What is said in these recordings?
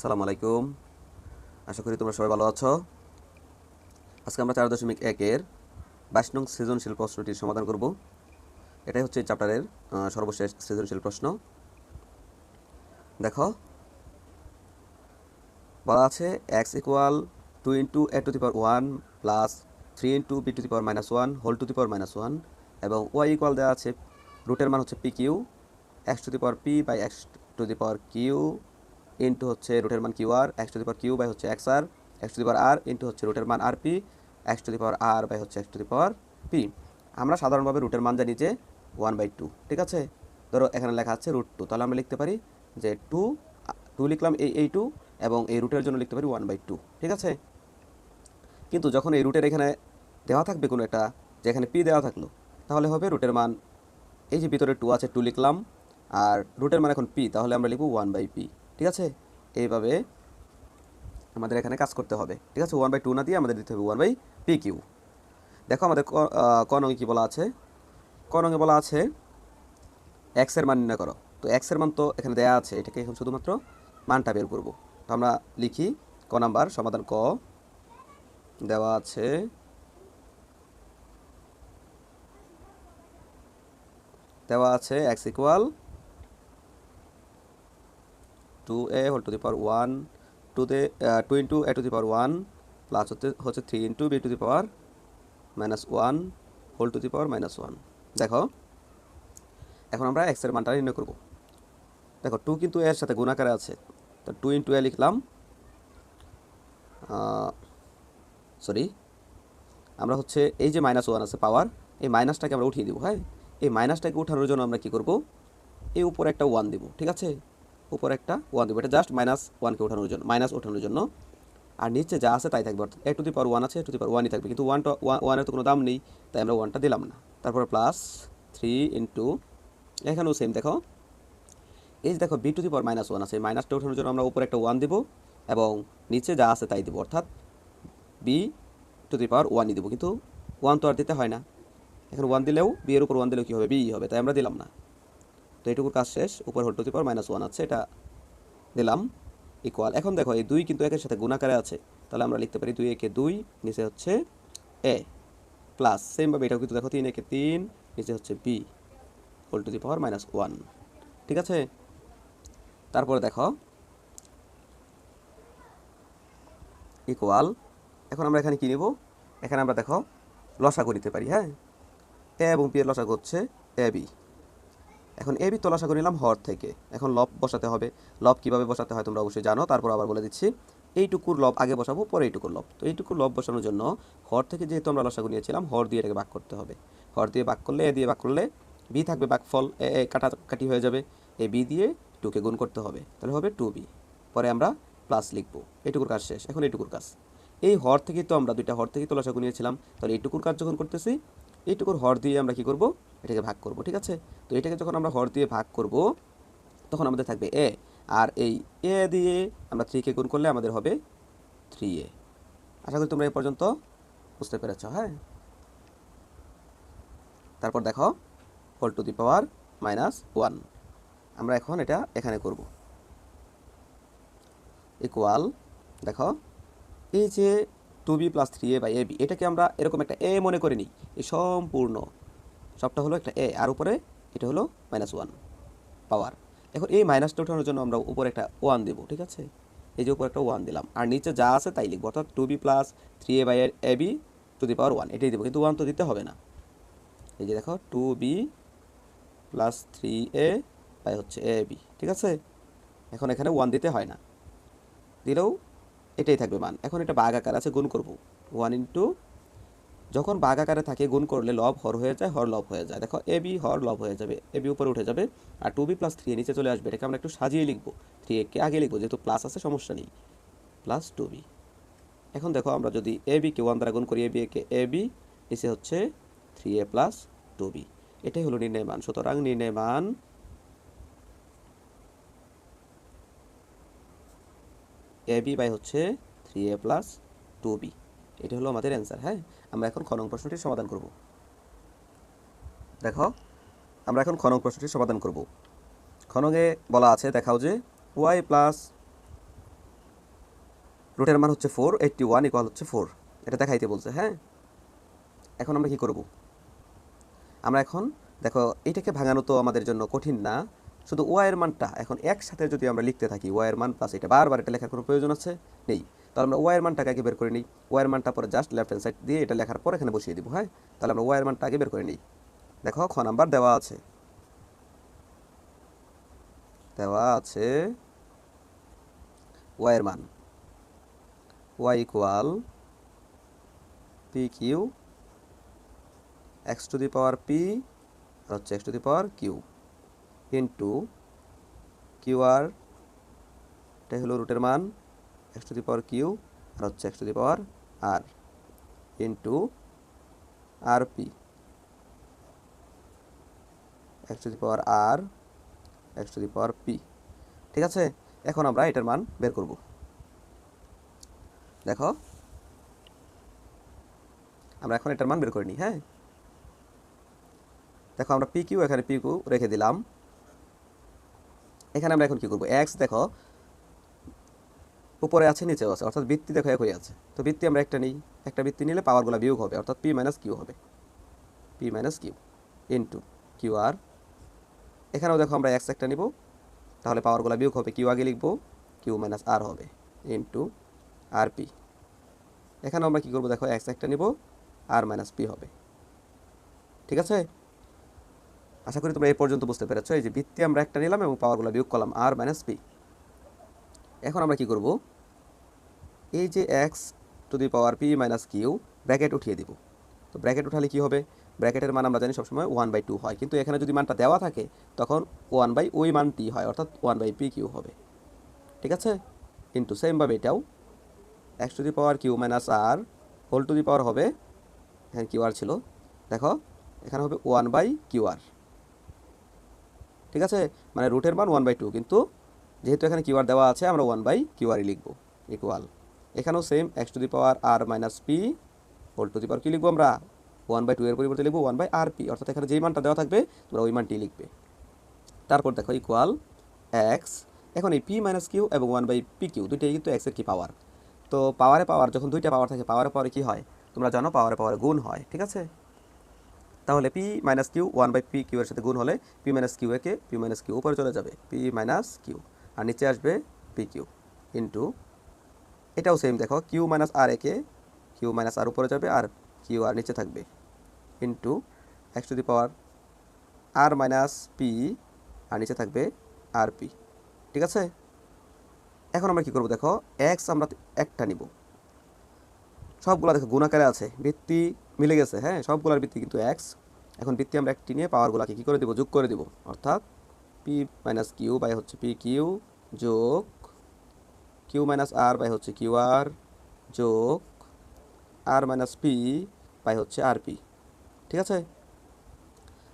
আসসালামু আলাইকুম। আশা করি তোমরা সবাই ভালো আছো। আজকে আমরা চার দশমিক একের বাইশ নং সৃজনশীল প্রশ্নটির সমাধান করব। এটাই হচ্ছে চ্যাপ্টারের সর্বশেষ সৃজনশীল প্রশ্ন। দেখো, বলা আছে x equal to into a to the power one plus three into b to the power minus one whole to the power minus one এবং ওয়াই ইকুয়াল দেওয়া আছে রুটের মান হচ্ছে p q x to the power p by x to the power q into হচ্ছে রুটের মান q r x to the power q by হচ্ছে x r x to the power r into হচ্ছে রুটের মান r p x to the power r by হচ্ছে x to the power p আমরা সাধারণভাবে রুটের মান জানি যে ওয়ান বাই টু ঠিক আছে? ধরো এখানে লেখা আছে রুট টু তাহলে আমরা লিখতে পারি যে টু টু লিখলাম এই এই টু এবং এই রুটের জন্য লিখতে পারি ওয়ান বাই টু ঠিক আছে? কিন্তু যখন এই রুটের এখানে দেওয়া থাকবে কোনো একটা যেখানে পি দেওয়া থাকল, তাহলে হবে রুটের মান, এই যে ভিতরে টু আছে টু লিখলাম, আর রুটের মান এখন পি তাহলে আমরা লিখব ওয়ান বাই পি ঠিক আছে? এইভাবে আমাদের এখানে কাজ করতে হবে। ঠিক আছে? ওয়ান বাই টু না দিয়ে আমাদের দিতে হবে ওয়ান বাই পি কিউ দেখো আমাদের ক- আহ, নঙে কী বলা আছে? ক নঙে বলা আছে এক্সের মান নির্ণয় করো। তো এক্সের মান তো এখানে দেয়া আছে এটাকে এখন শুধুমাত্র মানটা বের করব। তো আমরা লিখি ক নাম্বার সমাধান ক। দেওয়া আছে দেওয়া আছে x equal to a whole to the power one to the to into a to the power one plus হচ্ছে হচ্ছে three into b to the power minus one whole to the power minus one দেখো, এখন আমরা এক্সের মানটা নির্ণয় করব। দেখো টু কিন্তু এর সাথে গুণাকারে আছে। তো টু ইন্টু এ লিখলাম সরি আমরা হচ্ছে এই যে মাইনাস ওয়ান আছে পাওয়ার এই মাইনাসটাকে আমরা উঠিয়ে দিব হ্যাঁ? এই মাইনাসটাকে উঠানোর জন্য আমরা কী করব? এই উপরে একটা ওয়ান দিব, ঠিক আছে? উপরে একটা ওয়ান দিব। এটা জাস্ট মাইনাস ওয়ানকে ওঠানোর জন্য মাইনাস ওঠানোর জন্য। আর নিচে যা আছে তাই থাকবে, অর্থাৎ এ টু দি পাওয়ার ওয়ান আছে এ টু দি পাওয়ার ওয়ানই থাকবে। কিন্তু ওয়ানটা ওয়ানের তো কোনো দাম নেই, তাই আমরা ওয়ানটা দিলাম না। তারপরে প্লাস থ্রি ইন্টু এখানেও সেম দেখো। এই যে দেখো b to the power minus one আছে মাইনাসটা ওঠানোর জন্য আমরা উপরে একটা ওয়ান দিব এবং নিচে যা আছে তাই দিব, অর্থাৎ বি টু দি পাওয়ার ওয়ানই দিব। কিন্তু ওয়ান তো আর দিতে হয় না। এখন ওয়ান দিলেও বি এর উপর ওয়ান দিলেও কী হবে? বি হবে, তাই আমরা দিলাম না। তো এইটুকুর কাজ শেষ। উপর whole to the power minus one আছে, এটা দিলাম ইকুয়াল এখন দেখো, এই দুই কিন্তু একের সাথে গুণাকারে আছে। তাহলে আমরা লিখতে পারি দুই একে দুই, নিচে হচ্ছে এ প্লাস সেমভাবে এটাও কিন্তু দেখো, তিন একে তিন, নিচে হচ্ছে b whole to the power minus one ঠিক আছে? তারপরে দেখো ইকুয়াল এখন আমরা এখানে কী নিব? এখানে আমরা দেখো, লসাগু নিতে পারি হ্যাঁ? এ এবং পি এর লসাগু হচ্ছে এ বি এখন এ বি তো লসাগু নিলাম হর থেকে। এখন লব বসাতে হবে। লব কীভাবে বসাতে হয় তোমরা অবশ্যই জানো। তারপর আবার বলে দিচ্ছি, এইটুকুর লব আগে বসাবো, পরে এইটুকুর লব। তো এইটুকুর লব বসানোর জন্য হর থেকে যেহেতু আমরা লসাগু নিয়েছিলাম, হর দিয়ে এটাকে ভাগ করতে হবে। হর দিয়ে ভাগ করলে এ দিয়ে ভাগ করলে বি থাকবে ভাগফল, এ এ কাটাকাটি হয়ে যাবে। এ বি দিয়ে টুকে গুণ করতে হবে। তাহলে হবে টু বি পরে আমরা প্লাস লিখব। এইটুকুর কাজ শেষ। এখন এইটুকুর কাজ। এই হর থেকে তো আমরা দুইটা হর থেকে তো লসাগু নিয়েছিলাম। তাহলে এইটুকুর কাজ যখন করতেছি, এইটুকুর হর দিয়ে আমরা কি করব? এটাকে ভাগ করব, ঠিক আছে? তো এটাকে যখন আমরা হর দিয়ে ভাগ করব, তখন আমাদের থাকবে এ। আর এই এ দিয়ে আমরা থ্রিকে গুণ করলে আমাদের হবে থ্রি এ। আশা করি তোমরা এ পর্যন্ত বুঝতে পেরেছ হ্যাঁ? তারপর দেখো whole to the power minus one আমরা এখন এটা এখানে করব। ইকুয়াল দেখো, এই যে two b plus three a by a b এটাকে আমরা এরকম একটা এ মনে করে নিই এই সম্পূর্ণ। সবটা হলো একটা এ আর উপরে এটা হলো মাইনাস ওয়ান পাওয়ার এখন এই মাইনাসটা ওঠানোর জন্য আমরা উপরে একটা ওয়ান দেবো, ঠিক আছে? এই যে উপরে একটা ওয়ান দিলাম। আর নিচে যা আছে তাই লিখব, অর্থাৎ two b plus three a by a b to the power one এটাই দেবো, কিন্তু ওয়ান তো দিতে হবে না। এই যে দেখো two b plus three a by হচ্ছে এ বি ঠিক আছে? এখন এখানে ওয়ান দিতে হয় না। দিলেও এটাই থাকবে মান। এখন এটা বাঘ আকার আছে, গুণ করব। ওয়ান ইন্টু যখন বাঘ আকারে থাকে, গুণ করলে লব হর হয়ে যায়, হর লব হয়ে যায়। দেখো, এ বি হর লব হয়ে যাবে, এ বি উপরে উঠে যাবে আর টু বি প্লাস থ্রি নিচে চলে আসবে। এটাকে আমরা একটু সাজিয়ে লিখব। থ্রি একে আগে লিখব, যেহেতু প্লাস আছে, সমস্যা নেই। Plus two b. এখন দেখো, আমরা যদি এ বিকে ওয়ান দ্বারা গুণ করি, এ বি একে এ বি, নিচে হচ্ছে three a plus two b. এটাই হলো নির্ণয় মান। সুতরাং নির্ণয় মান এ বি বাই হচ্ছে three a plus two b. এটা হলো আমাদের অ্যান্সার হ্যাঁ? আমরা এখন খনং প্রশ্নটির সমাধান করব। দেখো, আমরা এখন খনং প্রশ্নটির সমাধান করব। খনঙে বলা আছে, দেখাও যে ওয়াই প্লাস রুটের মান হচ্ছে ফোর এইটটি ওয়ান ইকুয়াল হচ্ছে ফোর এটা দেখাইতে বলছে হ্যাঁ? এখন আমরা কি করব? আমরা এখন, দেখো, এটাকে ভাঙানো তো আমাদের জন্য কঠিন না। শুধু ওয়াইয়ের মানটা, এখন একসাথে যদি আমরা লিখতে থাকি ওয়াইয়ের মান প্লাস এটা, বারবার এটা লেখার কোনো প্রয়োজন আছে? নেই। তাহলে আমরা ওয়াইয়ের মানটাকে আগে বের করে নিই। ওয়াইয়ের মানটা পরে জাস্ট লেফট হ্যান্ড সাইড দিয়ে এটা লেখার পর এখানে বসিয়ে দিব হ্যাঁ? তাহলে আমরা ওয়াইয়ের মানটা আগে বের করে নিই। দেখো, খ নাম্বার দেওয়া আছে। দেওয়া আছে ওয়াইয়ের মান। Y equal p q x to the power p আর হচ্ছে x to the power q into q r এটাই হলো রুটের মান। X to the power q আর হচ্ছে x to the power r into r p x to the power r x to the power p ঠিক আছে? এখন আমরা এটার মান বের করব। দেখো। আমরা এখন এটার মান বের করে নিই হ্যাঁ? দেখো, আমরা পি কিউ এখানে পি কিউ রেখে দিলাম। এখানে আমরা এখন কি করব? এক্স দেখো উপরে আছে, নিচেও আছে। অর্থাৎ বৃত্তি দেখো একই আছে। তো বৃত্তি আমরা একটা নিই। একটা বৃত্তি নিলে পাওয়ারগুলো বিয়োগ হবে। অর্থাৎ পি মাইনাস কিউ হবে। P minus q into q আর এখানেও দেখো আমরা এক্স একটা নিব। তাহলে পাওয়ারগুলো বিয়োগ হবে। কিউ আগে লিখব। কিউ মাইনাস আর হবে। ইন্টু আর পি এখানেও আমরা কী করব? দেখো এক্স একটা নিব। আর মাইনাস পি হবে। ঠিক আছে? আশা করি তোমরা এই পর্যন্ত বুঝতে পেরেছ। এই যে বৃত্তি আমরা একটা নিলাম এবং পাওয়ারগুলো বিয়োগ করলাম। আর মাইনাস পি এখন আমরা কি করব? এই যে x to the power p minus q bracket উঠিয়ে দিব। তো ব্র্যাকেট উঠালে কি হবে? ব্র্যাকেটের মান আমরা জানি সবসময় ওয়ান বাই টু হয়। কিন্তু এখানে যদি মানটা দেওয়া থাকে, তখন ওয়ান বাই ওই মানটি হয়, অর্থাৎ ওয়ান বাই পি কিউ হবে। ঠিক আছে? কিন্তু সেমভাবে এটাও x to the power q minus r whole to the power হবে, এখানে কিউ আর ছিল। দেখো, এখানে হবে ওয়ান বাই কিউ আর ঠিক আছে? মানে রুটের মান ওয়ান বাই টু কিন্তু যেহেতু এখানে কিউআর দেওয়া আছে, আমরা ওয়ান বাই কিউ আরই লিখব ইকুয়াল এখানেও same x to the power r minus p whole to the power কী লিখব আমরা। ওয়ান বাই টু এর পরিবর্তে লিখব ওয়ান বাই আর পি অর্থাৎ এখানে যেই মানটা দেওয়া থাকবে, তোমরা ওই মানটি লিখবে। তারপর দেখো ইকুয়াল এক্স এখন এই পি মাইনাস কিউ এবং ওয়ান বাই পি কিউ দুইটাই কিন্তু এক্সের কি পাওয়ার তো পাওয়ারে পাওয়ার যখন দুইটা পাওয়ার থাকে পাওয়ারে পাওয়ারে কী হয়? তোমরা জানো পাওয়ারে পাওয়ারে গুণ হয়, ঠিক আছে? তাহলে p minus q one by p q এর সাথে গুণ হলে পি মাইনাস কিউ একে পি মাইনাস কিউ উপরে চলে যাবে পি মাইনাস কিউ আর নিচে আসবে পি কিউ ইন্টু এটাও সেম দেখো কিউ মাইনাস আর একে কিউ মাইনাস আর উপরে যাবে আর কিউ আর নিচে থাকবে into x to the power r minus p আর নিচে থাকবে আর পি ঠিক আছে? এখন আমরা কি করব, দেখো এক্স আমরা একটা নিব। সবগুলো দেখো গুণাকারে আছে, বৃত্তি মিলে গেছে হ্যাঁ সবগুলোর বৃত্তি কিন্তু এক্স এখন বৃত্তি আমরা একটি নিয়ে পাওয়ারগুলোকে কী করে দেবো? যোগ করে দেবো, অর্থাৎ পি মাইনাস কিউ বাই হচ্ছে পি কিউ যোগ কিউ মাইনাস আর বাই হচ্ছে কিউ আর যোগ আর মাইনাস পি বাই হচ্ছে আর পি ঠিক আছে?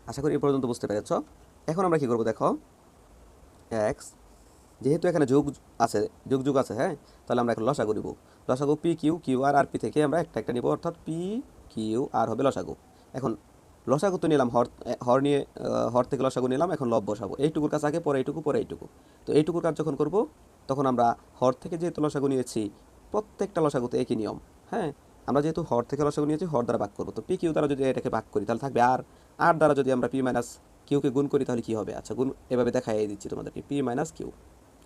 আশা করি এ পর্যন্ত বুঝতে পেরেছ। এখন আমরা কী করব দেখো? এক্স যেহেতু এখানে যোগ আছে, যোগ যোগ আছে হ্যাঁ? তাহলে আমরা এখন লসাগু নিব। লসাগু p q q r r p থেকে আমরা একটা একটা নিব। অর্থাৎ পি কিউ আর হবে লসাগু। এখন লসাগু তো নিলাম, হর হর নিয়ে হর থেকে লসাগু নিলাম, এখন লব বসাবো। এইটুকুর কাজ আগে, পরে এইটুকু পরে এইটুকু। তো এইটুকুর কাজ যখন করব, তখন আমরা হর থেকে যেহেতু লসাগু নিয়েছি, প্রত্যেকটা লসাগুতে একই নিয়ম হ্যাঁ? আমরা যেহেতু হর থেকে লসাগু নিয়েছি, হর দ্বারা ভাগ করব। তো পি কিউ দ্বারা যদি এটাকে ভাগ করি, তাহলে থাকবে আর। আর দ্বারা যদি আমরা পি মাইনাস কিউকে গুণ করি, তাহলে কী হবে? আচ্ছা গুণ এভাবে দেখাই দিচ্ছি তোমাদেরকে। পি মাইনাস কিউ,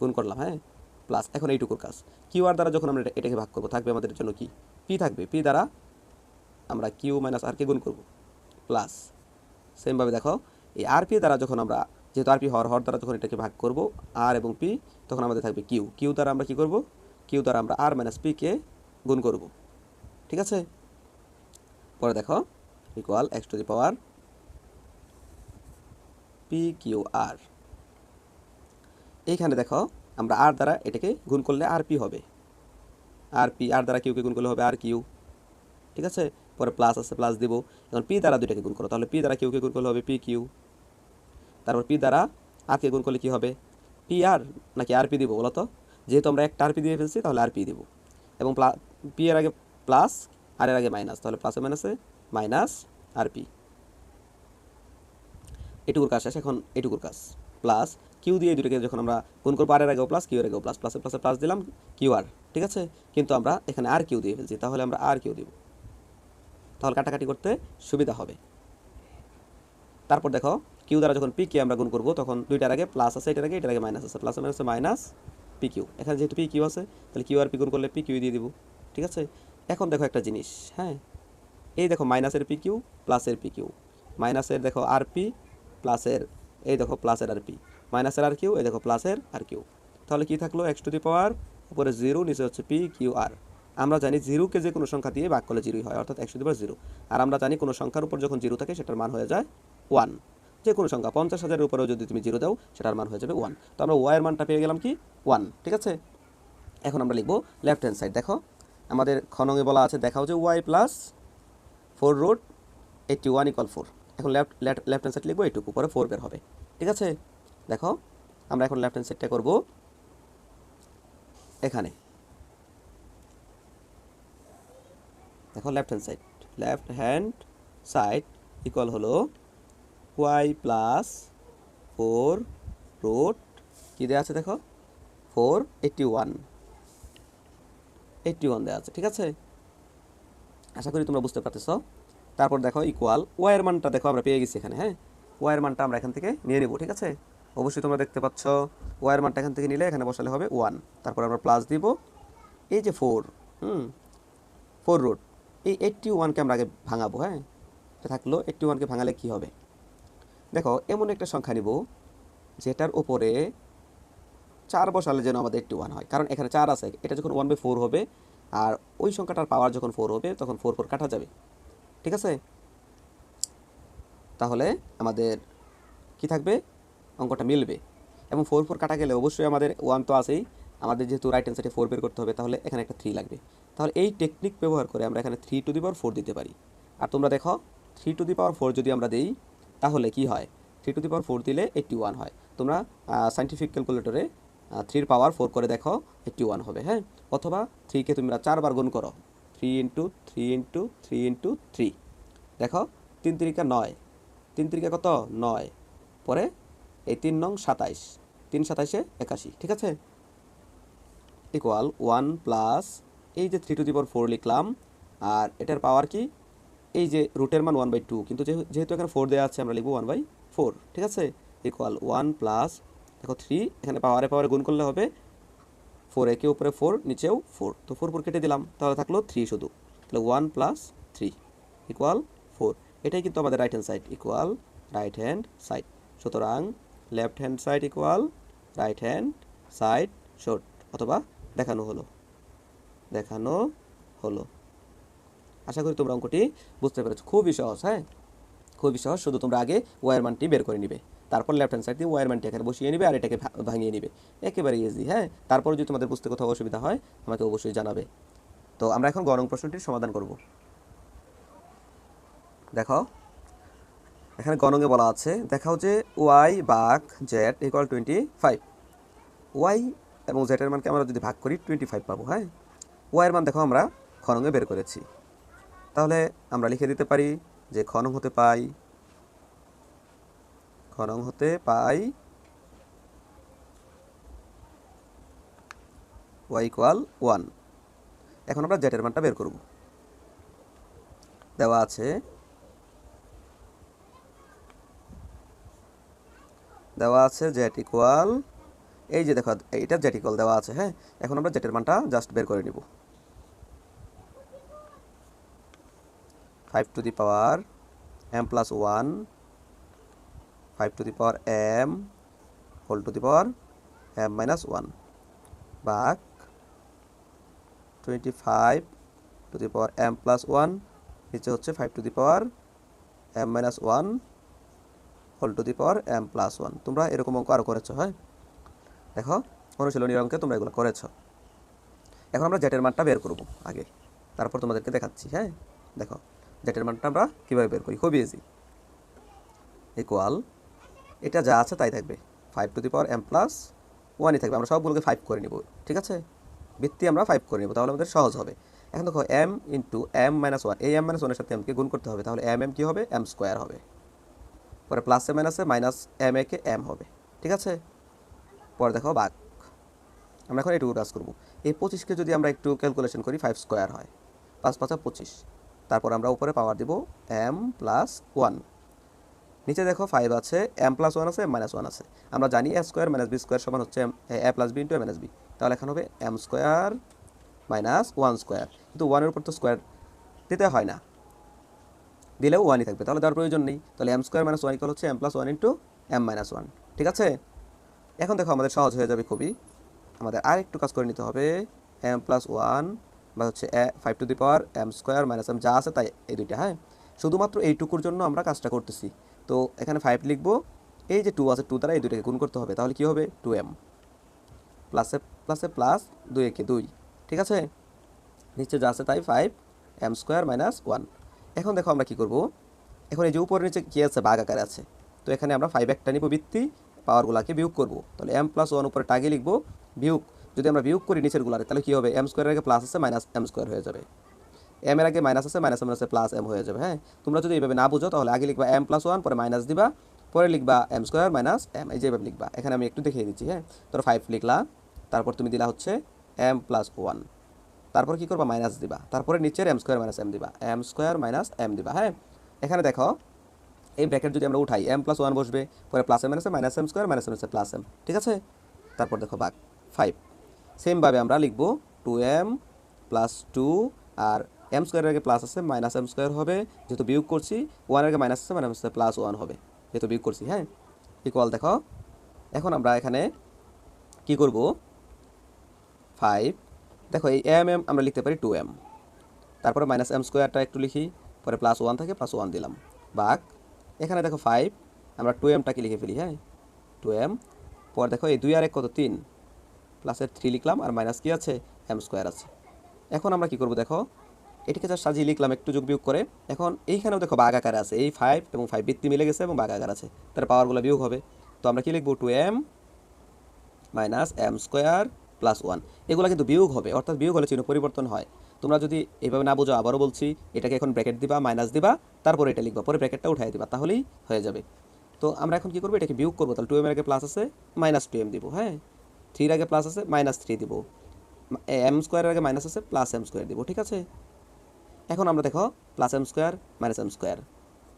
গুণ করলাম হ্যাঁ? প্লাস এখন এইটুকুর কাজ। কিউ আর দ্বারা যখন আমরা এটা- এটাকে ভাগ করব, থাকবে আমাদের জন্য কি? পি থাকবে। পি দ্বারা আমরা কিউ মাইনাস আরকে গুণ করব? প্লাস সেমভাবে দেখো, এই আর পি দ্বারা যখন আমরা, যেহেতু আর পি হর হর দ্বারা যখন এটাকে ভাগ করব আর এবং পি তখন আমাদের থাকবে কিউ কিউ দ্বারা আমরা কি করব? কিউ দ্বারা আমরা আর মাইনাস পিকে গুণ করব। ঠিক আছে? পরে দেখো equal x to the power p q r এইখানে দেখো, আমরা আর দ্বারা এটাকে গুণ করলে আর পি হবে। আর পি আর দ্বারা কিউকে গুণ করলে হবে আর কিউ ঠিক আছে? পরে প্লাস আছে প্লাস দিব। এখন পি দ্বারা দুইটাকে গুণ করো। তাহলে পি দ্বারা কিউকে গুণ করলে হবে পি কিউ তারপর পি দ্বারা আরকে গুণ করলে কি হবে? পি আর নাকি আর পি দিব, বলো তো? যেহেতু আমরা একটা আর পি দিয়ে ফেলছি, তাহলে আর পি দিব। এবং পি এর আগে প্লাস আর এর আগে মাইনাস তাহলে প্লাসে মাইনাসে মাইনাস আর পি এটুকুর কাজ শেষ, এখন এটুকুর কাজ। প্লাস কিউ দিয়ে দুটোকে যখন আমরা গুণ করব আর এর আগেও প্লাস কিউ এর আগেও প্লাস প্লাসে প্লাসে প্লাস দিলাম কিউ আর ঠিক আছে? কিন্তু আমরা এখানে আর কিউ দিয়ে ফেলছি, তাহলে আমরা আর কিউ দিব। তাহলে কাটাকাটি করতে সুবিধা হবে। তারপর দেখো কিউ দ্বারা যখন পি কে আমরা গুণ করব, তখন দুইটার আগে প্লাস আছে, এটার আগে এটার আগে মাইনাস আছে plus minus minus p q এখানে যেহেতু পি কিউ আছে, তাহলে কিউ আর পি গুণ করলে পি কিউ দিয়ে দিব, ঠিক আছে? এখন দেখো একটা জিনিস হ্যাঁ? এই দেখো মাইনাসের পি কিউ প্লাসের পি কিউ মাইনাসের দেখো আর পি প্লাসের এই দেখো প্লাসের আর পি মাইনাসের আর কিউ এই দেখো প্লাসের আর কিউ তাহলে কি থাকল? এক্স টু দি পাওয়ার উপরে জিরো নিচে হচ্ছে পি কিউ আর আমরা জানি জিরোকে যে কোনো সংখ্যা দিয়ে ভাগ করলে জিরোই হয়, অর্থাৎ একশো দি পাওয়ার জিরো। আর আমরা জানি কোনো সংখ্যার উপর যখন জিরো থাকে সেটার মান হয়ে যায় ওয়ান। যে কোনো সংখ্যা, পঞ্চাশ হাজারের উপরেও যদি তুমি জিরো দাও, সেটার মান হয়ে যাবে ওয়ান। তো আমরা ওয়াইয়ের মানটা পেয়ে গেলাম কি? ওয়ান, ঠিক আছে? এখন আমরা লিখব লেফট হ্যান্ড সাইড দেখো, আমাদের খনঙে বলা আছে, দেখাও যে y plus four root eighty one equal four এখন লেফট লেফট হ্যান্ড সাইড লিখব, এইটুকু পরে ফোর বের হবে। ঠিক আছে? দেখো, আমরা এখন লেফট হ্যান্ড সাইডটা করব এখানে। দেখো left hand side left hand side equal হলো ওয়াই প্লাস ফোর রুট কী দেওয়া আছে দেখো? Four eighty one eighty one দেওয়া আছে, ঠিক আছে? আশা করি তোমরা বুঝতে পারতেছ। তারপর দেখো ইকুয়াল ওয়াইয়ের মানটা দেখো আমরা পেয়ে গেছি এখানে হ্যাঁ? ওয়াইয়ের মানটা আমরা এখান থেকে নিয়ে নেব, ঠিক আছে? অবশ্যই তোমরা দেখতে পাচ্ছ ওয়াইয়ের মানটা এখান থেকে নিলে এখানে বসালে হবে ওয়ান তারপর আমরা প্লাস দিব, এই যে ফোর হুম ফোর রুট এই এইটটি ওয়ানকে আমরা আগে ভাঙাবো হ্যাঁ? এটা থাকল এইটটি ওয়ানকে ভাঙালে কী হবে? দেখো, এমন একটা সংখ্যা নিব, যেটার উপরে চার বসালে যেন আমাদের এইটটি ওয়ান হয়। কারণ এখানে চার আছে, এটা যখন ওয়ান বাই ফোর হবে, আর ওই সংখ্যাটার পাওয়ার যখন ফোর হবে, তখন ফোর ফোর কাটা যাবে। ঠিক আছে? তাহলে আমাদের কি থাকবে? অঙ্কটা মিলবে। এবং ফোর ফোর কাটা গেলে অবশ্যই আমাদের ওয়ান তো আছেই। আমাদের যেহেতু রাইট সাইডে ফোর বের করতে হবে, তাহলে এখানে একটা থ্রি লাগবে। তাহলে এই টেকনিক ব্যবহার করে আমরা এখানে three to the power four দিতে পারি। আর তোমরা দেখো three to the power four যদি আমরা দিই, তাহলে কি হয়? Three to the power four দিলে এইট্টি ওয়ান হয়। তোমরা সাইন্টিফিক ক্যালকুলেটরে থ্রির পাওয়ার ফোর করে দেখো এইট্টি ওয়ান হবে হ্যাঁ? অথবা থ্রিকে তোমরা চারবার গুণ করো। Three into three into three into three দেখো, তিন তিরিকা নয়। তিন তিরিকা কত? নয়। পরে এই তিন নং সাতাইশ। তিন সাতাইশে একাশি, ঠিক আছে? ইকুয়াল ওয়ান প্লাস এই যে থ্রি টু দি ফোর লিখলাম, আর এটার পাওয়ার কি? এই যে রুটের মান ওয়ান বাই টু কিন্তু যেহে- যেহেতু এখানে ফোর দেওয়া আছে, আমরা লিখব ওয়ান বাই ফোর ঠিক আছে? ইকুয়াল ওয়ান প্লাস দেখো থ্রি এখানে পাওয়ারে পাওয়ারে গুণ করলে হবে ফোর একে উপরে ফোর নিচেও ফোর তো ফোর ফোর কেটে দিলাম, তাহলে থাকল থ্রি শুধু, তাহলে one plus three equal four এটাই কিন্তু আমাদের right hand side equal right hand side সুতরাং left hand side equal right hand side short অথবা দেখানো হলো। দেখানো হলো। আশা করি তোমরা অঙ্কটি বুঝতে পেরেছ। খুবই সহজ হ্যাঁ? খুবই সহজ, শুধু তোমরা আগে ওয়ার মানটি বের করে নিবে। তারপর লেফট হ্যান্ড সাইড দিয়ে ওয়ার মানটি এখানে বসিয়ে নিবে আর এটাকে ভাঙিয়ে নিবে। একেবারে ইজি হ্যাঁ? তারপর যদি তোমাদের বুঝতে কোথাও অসুবিধা হয়, আমাকে অবশ্যই জানাবে। তো আমরা এখন গরম প্রশ্নটির সমাধান করব। দেখো, এখানে গণঙে বলা আছে, দেখাও যে ওয়াই বাঘ z equal twenty five y এবং জেডের মানকে আমরা যদি ভাগ করি টোয়েন্টি ফাইভ পাবো হ্যাঁ? ওয়াইয়ের মান দেখো আমরা খনঙে বের করেছি। তাহলে আমরা লিখে দিতে পারি যে খনং হতে পাই খনং হতে পাই ওয়াই ইকুয়াল ওয়ান। এখন আমরা জেটের মানটা বের করব। দেওয়া আছে দেওয়া আছে জেট ইকুয়াল, এই যে দেখো, এইটা জেট ইকুয়াল দেওয়া আছে হ্যাঁ? এখন আমরা জেটের মানটা জাস্ট বের করে নিব। Five to the power m plus one five to the power m whole to the power m minus one বাক twenty five to the power m plus one নিচে হচ্ছে five to the power m minus one whole to the power m plus one তোমরা এরকম অঙ্ক আরও করেছ হ্যাঁ? দেখো, অনুশীলনী অঙ্কে তোমরা এগুলো করেছ। এখন আমরা জেটের মানটা বের করব আগে, তারপর তোমাদেরকে দেখাচ্ছি হ্যাঁ? দেখো জেটের মানটা আমরা কীভাবে বের করি? খুবই ইজি ইকুয়াল এটা যা আছে তাই থাকবে। Five to the power m plus ওয়ানই থাকবে। আমরা সবগুলোকে ফাইভ করে নিব। ঠিক আছে? ভিত্তি আমরা ফাইভ করে নিব, তাহলে আমাদের সহজ হবে। এখন দেখো m into m minus one এই এম মাইনাস ওয়ানের সাথে এমকে গুণ করতে হবে। তাহলে এম এম কী হবে? এম স্কোয়ার হবে। পরে প্লাসে মাইনাসে মাইনাস এম এ কে এম হবে। ঠিক আছে? পরে দেখো বাঘ আমরা এখন এটুকু কাজ করব। এই পঁচিশকে যদি আমরা একটু ক্যালকুলেশন করি ফাইভ স্কোয়ার হয়। পাঁচ পাঁচা পঁচিশ। তারপর আমরা উপরে পাওয়ার দিব এম প্লাস ওয়ান নিচে দেখো ফাইভ আছে এম প্লাস ওয়ান আছে মাইনাস ওয়ান আছে। আমরা জানি a square minus b square সমান হচ্ছে a plus b into a minus b তাহলে এখন হবে m square minus one square কিন্তু ওয়ানের উপর তো স্কোয়ার দিতে হয় না। দিলেও ওয়ানই থাকবে, তাহলে দেওয়ার প্রয়োজন নেই। তাহলে m square minus one equal হচ্ছে m plus one into m minus one ঠিক আছে? এখন দেখো আমাদের সহজ হয়ে যাবে খুবই। আমাদের আর একটু কাজ করে নিতে হবে। এম প্লাস ওয়ান হচ্ছে five to the power m square minus m যা আছে তাই এই দুইটা হ্যাঁ? শুধুমাত্র এইটুকুর জন্য আমরা কাজটা করতেছি। তো এখানে ফাইভ লিখব, এই যে টু আছে টু দ্বারা এই দুইটাকে গুণ করতে হবে, তাহলে কী হবে? টু এম প্লাসে প্লাসে প্লাস দুই একে দুই, ঠিক আছে? নিচে যা আছে তাই five m square minus one এখন দেখো আমরা কী করব? এখন এই যে উপরে নিচে কী আছে? বাঘ আকারে আছে। তো এখানে আমরা ফাইভ একটা নিব বৃত্তি পাওয়ারগুলোকে বিয়োগ করব। তাহলে এম প্লাস ওয়ান উপরে টাগে লিখব, বিয়োগ যদি আমরা বিয়োগ করি নিচের গুলারে, তাহলে কী হবে? এম স্কোয়ারের আগে প্লাস আছে মাইনাস এম স্কোয়ার হয়ে যাবে। এম এর আগে মাইনাস আছে মাইনাস এম আছে প্লাস এম হয়ে যাবে হ্যাঁ? তোমরা যদি এইভাবে না বুঝো, তাহলে আগে লিখবা এম প্লাস ওয়ান পরে মাইনাস দিবা, পরে লিখবা এম স্কোয়ার মাইনাস এম এই যেভাবে লিখবা। এখানে আমি একটু দেখিয়ে দিচ্ছি হ্যাঁ? তোর ফাইভ লিখলা, তারপর তুমি দিলা হচ্ছে এম প্লাস ওয়ান তারপর কি করবা? মাইনাস দিবা। তারপরে নিচের এম স্কোয়ার মাইনাস এম দিবা। এম স্কোয়ার মাইনাস এম দিবা হ্যাঁ? এখানে দেখো, এই ব্র্যাকেট যদি আমরা উঠাই এম প্লাস ওয়ান বসবে, পরে plus m minus minus m square minus m plus m ঠিক আছে? তারপর দেখো বাঘ ফাইভ সেমভাবে আমরা লিখব টু এম প্লাস টু, আর এম স্কোয়ারের আগে প্লাস আছে, মাইনাস এম স্কোয়ার হবে। যেহেতু বিয়োগ করছি ওয়ানের আগে মাইনাস আছে, মাইনাস প্লাস ওয়ান হবে, যেহেতু বিয়োগ করছি হ্যাঁ? ইকুয়াল দেখো। এখন আমরা এখানে কি করব? ফাইভ দেখো এই এম এম আমরা লিখতে পারি টু এম তারপরে মাইনাস এম স্কোয়ারটা একটু লিখি, পরে প্লাস ওয়ান থাকে, প্লাস ওয়ান দিলাম। বাঘ এখানে দেখো ফাইভ আমরা টু এমটাকে লিখে ফেলি হ্যাঁ? টু এম পর দেখো এই দুই আর এক কত? তিন। প্লাসের থ্রি লিখলাম আর মাইনাস কি আছে? এম স্কোয়ার আছে। এখন আমরা কি করব দেখো? এটিকে যা সাজিয়ে লিখলাম একটু যোগ বিয়োগ করে। এখন এইখানেও দেখো বাঘ আকারে আছে। এই ফাইভ এবং ফাইভ বৃত্তি মিলে গেছে এবং বাঘ আকার আছে। তার পাওয়ারগুলো বিয়োগ হবে। তো আমরা কী লিখব? Two m minus m square plus one এগুলো কিন্তু বিয়োগ হবে। অর্থাৎ বিয়োগ হলে চিহ্ন পরিবর্তন হয়। তোমরা যদি এভাবে না বোঝো, আবারও বলছি, এটাকে এখন ব্র্যাকেট দিবা মাইনাস দিবা, তারপরে এটা লিখবা। পরে ব্র্যাকেটটা উঠাই দিবা, তাহলেই হয়ে যাবে। তো আমরা এখন কী করব? এটাকে বিয়োগ করব। তাহলে টু এম এর আগে প্লাস আছে মাইনাস টু এম দিব হ্যাঁ? থ্রির আগে প্লাস আছে মাইনাস থ্রি দিব। এম স্কোয়ারের আগে মাইনাস আছে প্লাস এম স্কোয়ার দিব, ঠিক আছে? এখন আমরা দেখো plus m square minus m square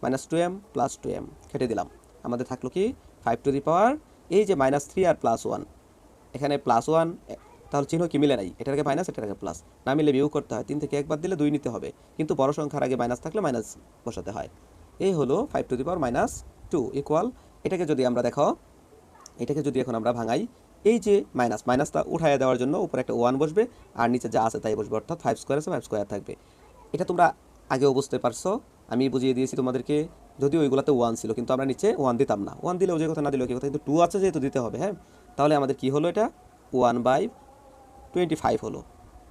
minus two m plus two m কেটে দিলাম। আমাদের থাকল কি ফাইভ টু দি পাওয়ার এই যে মাইনাস থ্রি আর প্লাস ওয়ান এখানে প্লাস ওয়ান তাহলে চিহ্ন কি মিলে নাই? এটার আগে মাইনাস এটার আগে প্লাস না মিলে বিয়োগ করতে হয়, তিন থেকে একবার দিলে দুই নিতে হবে। কিন্তু বড় সংখ্যার আগে মাইনাস থাকলে মাইনাস বসাতে হয়। এই হলো five to the power minus two equal এটাকে যদি আমরা দেখো, এটাকে যদি এখন আমরা ভাঙাই এই যে মাইনাস, মাইনাসটা উঠাইয়া দেওয়ার জন্য উপরে একটা ওয়ান বসবে আর নিচে যা আছে তাই বসবে, অর্থাৎ ফাইভ স্কোয়ার আছে ফাইভ স্কোয়ার থাকবে। এটা তোমরা আগেও বুঝতে পারছ, আমি বুঝিয়ে দিয়েছি তোমাদেরকে, যদিও ওইগুলোতে ওয়ান ছিল, কিন্তু আমরা নিচে ওয়ান দিতাম না। ওয়ান দিলেও যে কথা না দিলেও কি কথা, কিন্তু টু আছে যেহেতু দিতে হবে হ্যাঁ? তাহলে আমাদের কি হলো এটা? ওয়ান বাই টোয়েন্টি ফাইভ হলো।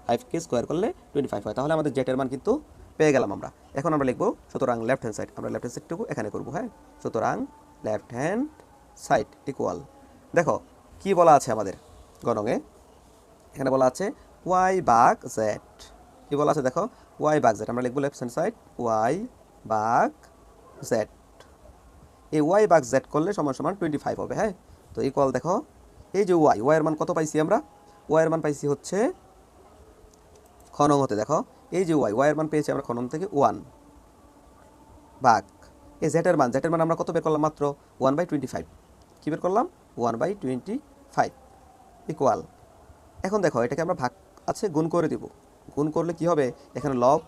ফাইভ ফাইভকে স্কোয়ার করলে টোয়েন্টি ফাইভ হয়। তাহলে আমাদের জেটের মান কিন্তু পেয়ে গেলাম আমরা। এখন আমরা লিখব, সুতরাং লেফট হ্যান্ড সাইড আমরা লেফট হ্যান্ড সাইডটুকু এখানে করব হ্যাঁ? সুতরাং লেফট হ্যান্ড সাইড ইকুয়াল দেখো কি বলা আছে আমাদের গণঙে? এখানে বলা আছে ওয়াই বাগ জেড। কি বলা আছে দেখো? ওয়াই বাগ জেড, আমরা লিখব লেফট হ্যান্ড সাইড ওয়াই বাগ জেড। এই ওয়াই বাগ জেড করলে সমান সমান টোয়েন্টি ফাইভ হবে হ্যাঁ? তো ইকুয়াল দেখো, এই যে ওয়াই ওয়াইয়ের মান কত পাইছি আমরা? ওয়াইয়ের মান পাইছি হচ্ছে খনং হতে, দেখো, এই যে ওয়াই ওয়াইয়ের মান পেয়েছি আমরা খনন থেকে ওয়ান বাঘ এই জেটের মান জেটের মান আমরা কত বের করলাম মাত্র? ওয়ান বাই টোয়েন্টি ফাইভ কী বের করলাম? One by twenty five equal. এখন দেখো, এটাকে আমরা ভাগ আছে গুণ করে দিব। গুণ করলে কি হবে? এখানে লব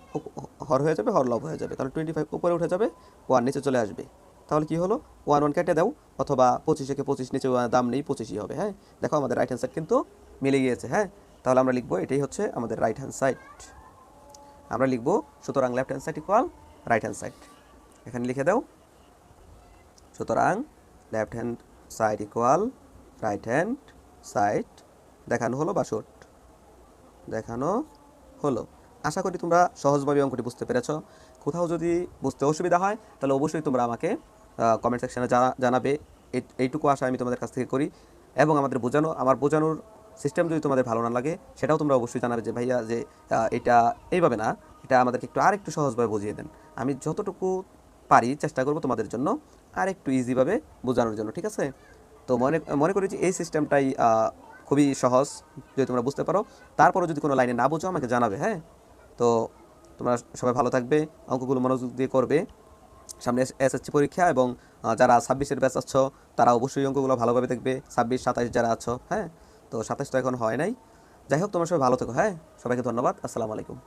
হর হয়ে যাবে, হর লব হয়ে যাবে। তাহলে টোয়েন্টি ফাইভ উপরে উঠে যাবে ওয়ান নিচে চলে আসবে। তাহলে কি হলো? ওয়ান ওয়ান কেটে দাও, অথবা পঁচিশ থেকে পঁচিশ নিচে দাম নেই, পঁচিশই হবে হ্যাঁ? দেখো আমাদের রাইট হ্যান্ড সাইড কিন্তু মিলে গিয়েছে হ্যাঁ? তাহলে আমরা লিখব এটাই হচ্ছে আমাদের রাইট হ্যান্ড সাইড আমরা লিখব, সুতরাং left hand side equal right hand side এখানে লিখে দাও, সুতরাং left hand side equal right hand side দেখানো হলো বা শোট দেখানো হলো। আশা করি তোমরা সহজভাবে অঙ্কটি বুঝতে পেরেছ। কোথাও যদি বুঝতে অসুবিধা হয়, তাহলে অবশ্যই তোমরা আমাকে কমেন্ট সেকশনে জানাবে। এই- এইটুকু আশা আমি তোমাদের কাছ থেকে করি এবং আমাদের বোঝানো, আমার বোঝানোর সিস্টেম যদি তোমাদের ভালো না লাগে, সেটাও তোমরা অবশ্যই জানাবে যে, ভাইয়া, যে এটা এইভাবে না, এটা আমাদেরকে একটু আর একটু সহজভাবে বুঝিয়ে দেন। আমি যতটুকু পারি চেষ্টা করব তোমাদের জন্য আর একটু ইজিভাবে বোঝানোর জন্য, ঠিক আছে? তো মনে মনে করি যে এই সিস্টেমটাই খুবই সহজ, যদি তোমরা বুঝতে পারো। তারপরও যদি কোনো লাইনে না বোঝো, আমাকে জানাবে হ্যাঁ? তো তোমরা সবাই ভালো থাকবে, অঙ্কগুলো মনোযোগ দিয়ে করবে। সামনে এসএসসি পরীক্ষা এবং যারা ছাব্বিশের ব্যাচ আছো, তারা অবশ্যই অঙ্কগুলো ভালোভাবে দেখবে। ছাব্বিশ সাতাশ যারা আছো হ্যাঁ? তো সাতাশ তো এখন হয় নাই। যাই হোক, তোমরা সবাই ভালো থেকো হ্যাঁ? সবাইকে ধন্যবাদ। আসসালামু আলাইকুম।